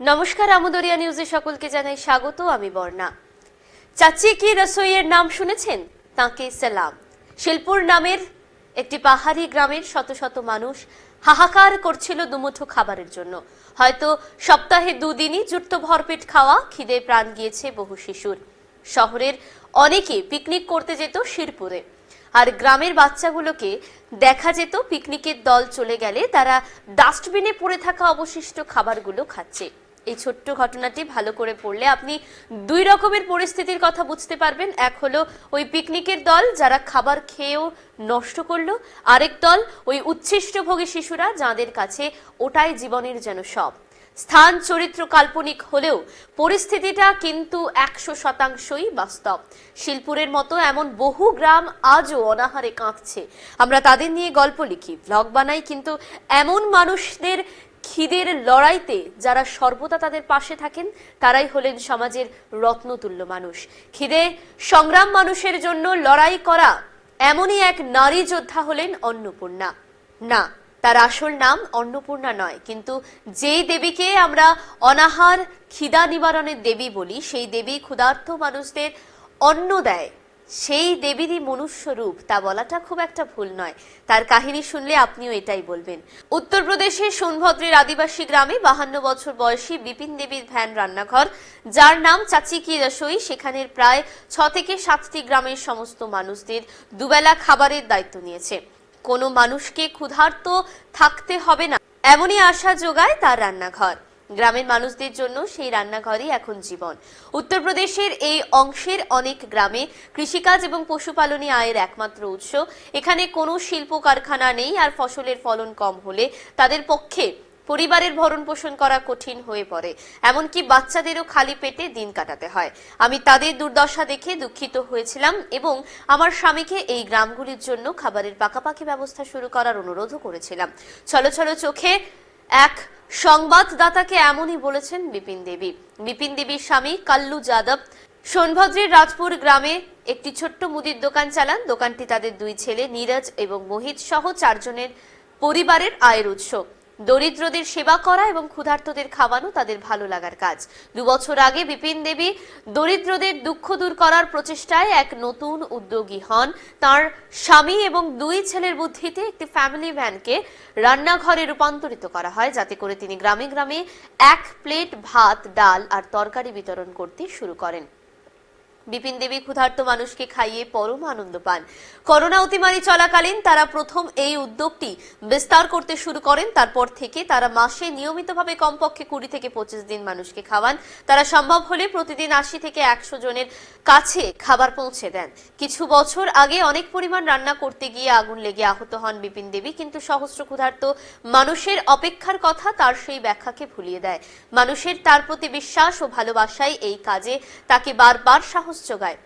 নমস্কার, আমদরিয়া নিউজে সকলকে জানাই স্বাগত, আমি বর্ণা। চাচি কি রসইয়ের নাম শুনেছেন? তাকে সালাম। শিলপুর নামের একটি পাহাড়ি গ্রামের শত শত মানুষ হাহাকার করছিল দুমুঠো খাবারের জন্য। হয়তো সপ্তাহে দুদিনই জুটতো ভরপেট খাওয়া, খিদে প্রাণ গিয়েছে বহু শিশুর। শহরের অনেকে পিকনিক করতে যেত শিরপুরে। আর গ্রামের বাচ্চাগুলোকে দেখা যেত পিকনিকের দল চলে গেলে, তারা ডাস্টবিনে পড়ে থাকা অবশিষ্ট খাবারগুলো খাচ্ছে। এই ছোট্ট ঘটনাটি ভালো করে পড়লে আপনি দুই রকমের পরিস্থিতির কথা বুঝতে পারবেন। এক হলো ওই পিকনিকের দল, যারা খাবার খেয়েও নষ্ট করল। আরেক দল, ওই উচ্ছিষ্টভোগী শিশুরা, যাদের কাছে ওটাই জীবনের যেন সব। স্থান, চরিত্র, কাল্পনিক হলেও পরিস্থিতিটা কিন্তু একশো শতাংশই বাস্তব। শিলপুরের মতো এমন বহু গ্রাম আজও অনাহারে কাঁদছে। আমরা তাদের নিয়ে গল্প লিখি ব্লগ বানাই, কিন্তু এমন মানুষদের খিদের লড়াইতে যারা সর্বদা তাদের পাশে থাকেন, তারাই হলেন সমাজের রত্নতুল্য মানুষ। খিদে সংগ্রাম মানুষের জন্য লড়াই করা এমনই এক নারী যোদ্ধা হলেন অন্নপূর্ণা। না, তার আসল নাম অন্নপূর্ণা নয়, কিন্তু যেই দেবীকে আমরা অনাহার খিদা নিবারণের দেবী বলি, সেই দেবী ক্ষুধার্ত মানুষদের অন্ন দেয়। সেই দেবীরই মনুষ্য রূপ তা বলাটা খুব একটা ভুল নয়। তার কাহিনী শুনলে আপনিও এটাই বলবেন। উত্তরপ্রদেশের সোনভদ্রের আদিবাসী গ্রামে বাহান্ন বছর বয়সী বিপিন দেবীর ভ্যান রান্নাঘর, যার নাম চাচি কি রসই, সেখানের প্রায় ছ থেকে সাতটি গ্রামের সমস্ত মানুষদের দুবেলা খাবারের দায়িত্ব নিয়েছে। কোনো মানুষকে ক্ষুধার্ত থাকতে হবে না, এমনই আশা যোগায় তার রান্নাঘর। গ্রামের মানুষদের জন্য সেই রান্নাঘরই এখন জীবন। উত্তরপ্রদেশের এই অংশের অনেক গ্রামে কৃষিকাজ এবং পশুপালনই আয়ের একমাত্র উৎস। এখানে কোনো শিল্প কারখানা নেই আর ফসলের ফলন কম হলে তাদের পক্ষে পরিবারের ভরণ পোষণ করা কঠিন হয়ে পড়ে। এমনকি বাচ্চাদেরও খালি পেটে দিন কাটাতে হয়। আমি তাদের দুর্দশা দেখে দুঃখিত হয়েছিলাম এবং আমার স্বামীকে এই গ্রামগুলির জন্য খাবারের পাকাপাকি ব্যবস্থা শুরু করার অনুরোধও করেছিলাম। ছলো ছলো চোখে এক সংবাদদাতাকে এমনই বলেছেন বিপিন দেবী। বিপিন দেবীর স্বামী কাল্লু যাদব সোনভদ্রের রাজপুর গ্রামে একটি ছোট্ট মুদির দোকান চালান। দোকানটি তাদের দুই ছেলে নীরজ এবং মোহিত সহ চারজনের পরিবারের আয়ের উৎস। দরিদ্রদের সেবা করা এবং ক্ষুধার্তদের খাওয়ানো তাদের ভালো লাগার কাজ। দু বছর আগে বিপিন দেবী দরিদ্রদের দুঃখ দূর করার প্রচেষ্টায় এক নতুন উদ্যোগী হন। তার স্বামী এবং দুই ছেলের বুদ্ধিতে একটি ফ্যামিলি ভ্যানকে রান্নাঘরে রূপান্তরিত করা হয়, যাতে করে তিনি গ্রামে গ্রামে এক প্লেট ভাত, ডাল আর তরকারি বিতরণ করতে শুরু করেন। বিপিন দেবী ক্ষুধার্ত মানুষকে খাইয়ে পরম আনন্দ পান। করোনা অতিমারি চলাকালীন তারা প্রথম এই উদ্যোগটি বিস্তার করতে শুরু করেন। তারপর থেকে তারা মাসে নিয়মিতভাবে কমপক্ষে কুড়ি থেকে পঁচিশ দিন মানুষকে খাওয়ান। তারা সম্ভব হলে প্রতিদিন আশি থেকে একশো জনের কাছে খাবার পৌঁছে দেন। কিছু বছর আগে অনেক পরিমাণ রান্না করতে গিয়ে আগুন লেগে আহত হন বিপিন দেবী, কিন্তু সহস্র ক্ষুধার্ত মানুষের অপেক্ষার কথা তার সেই ব্যাখ্যাকে ভুলিয়ে দেয়। মানুষের তার প্রতি বিশ্বাস ও ভালোবাসায় এই কাজে তাকে বারবার সাহস যোগায়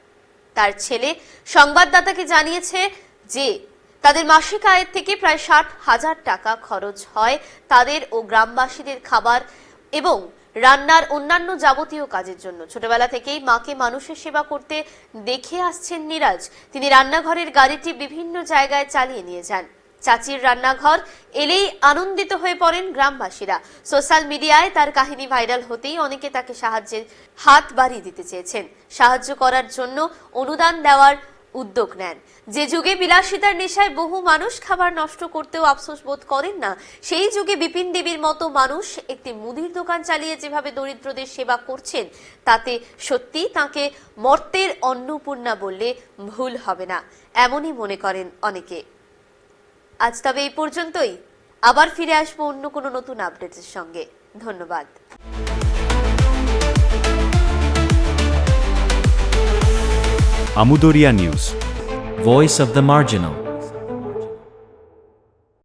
তার ছেলে সংবাদদাতাকে জানিয়েছে যে, তাদের মাসিক আয়ের থেকে প্রায় ষাট হাজার টাকা খরচ হয় তাদের ও গ্রামবাসীদের খাবার এবং রান্নার অন্যান্য যাবতীয় কাজের জন্য। ছোটবেলা থেকেই মাকে মানুষের সেবা করতে দেখে আসছেন নিরাজ। তিনি রান্নাঘরের গাড়িটি বিভিন্ন জায়গায় চালিয়ে নিয়ে যান। চাচির রান্নাঘর এলেই আনন্দিত হয়ে পড়েন গ্রামবাসীরা। সোশ্যাল মিডিয়ায় তার কাহিনী ভাইরাল হতেই অনেকে তাকে সাহায্যের হাত বাড়িয়ে দিতে চেয়েছেন। সাহায্য করার জন্য অনুদান দেওয়ার উদ্যোগ নেন। যে যুগে বিলাসিতার নেশায় বহু মানুষ খাবার নষ্ট করতেও আফসোস বোধ করেন না, সেই যুগে বিপিন দেবীর মতো মানুষ একটি মুদির দোকান চালিয়ে যেভাবে দরিদ্রদের সেবা করছেন, তাতে সত্যি তাকে মর্তের অন্নপূর্ণা বললে ভুল হবে না, এমনই মনে করেন অনেকে। আজ তবে এই পর্যন্তই। আবার ফিরে আসব অন্য কোনো নতুন আপডেটের সঙ্গে। ধন্যবাদ। Amudaria news, voice of the marginal.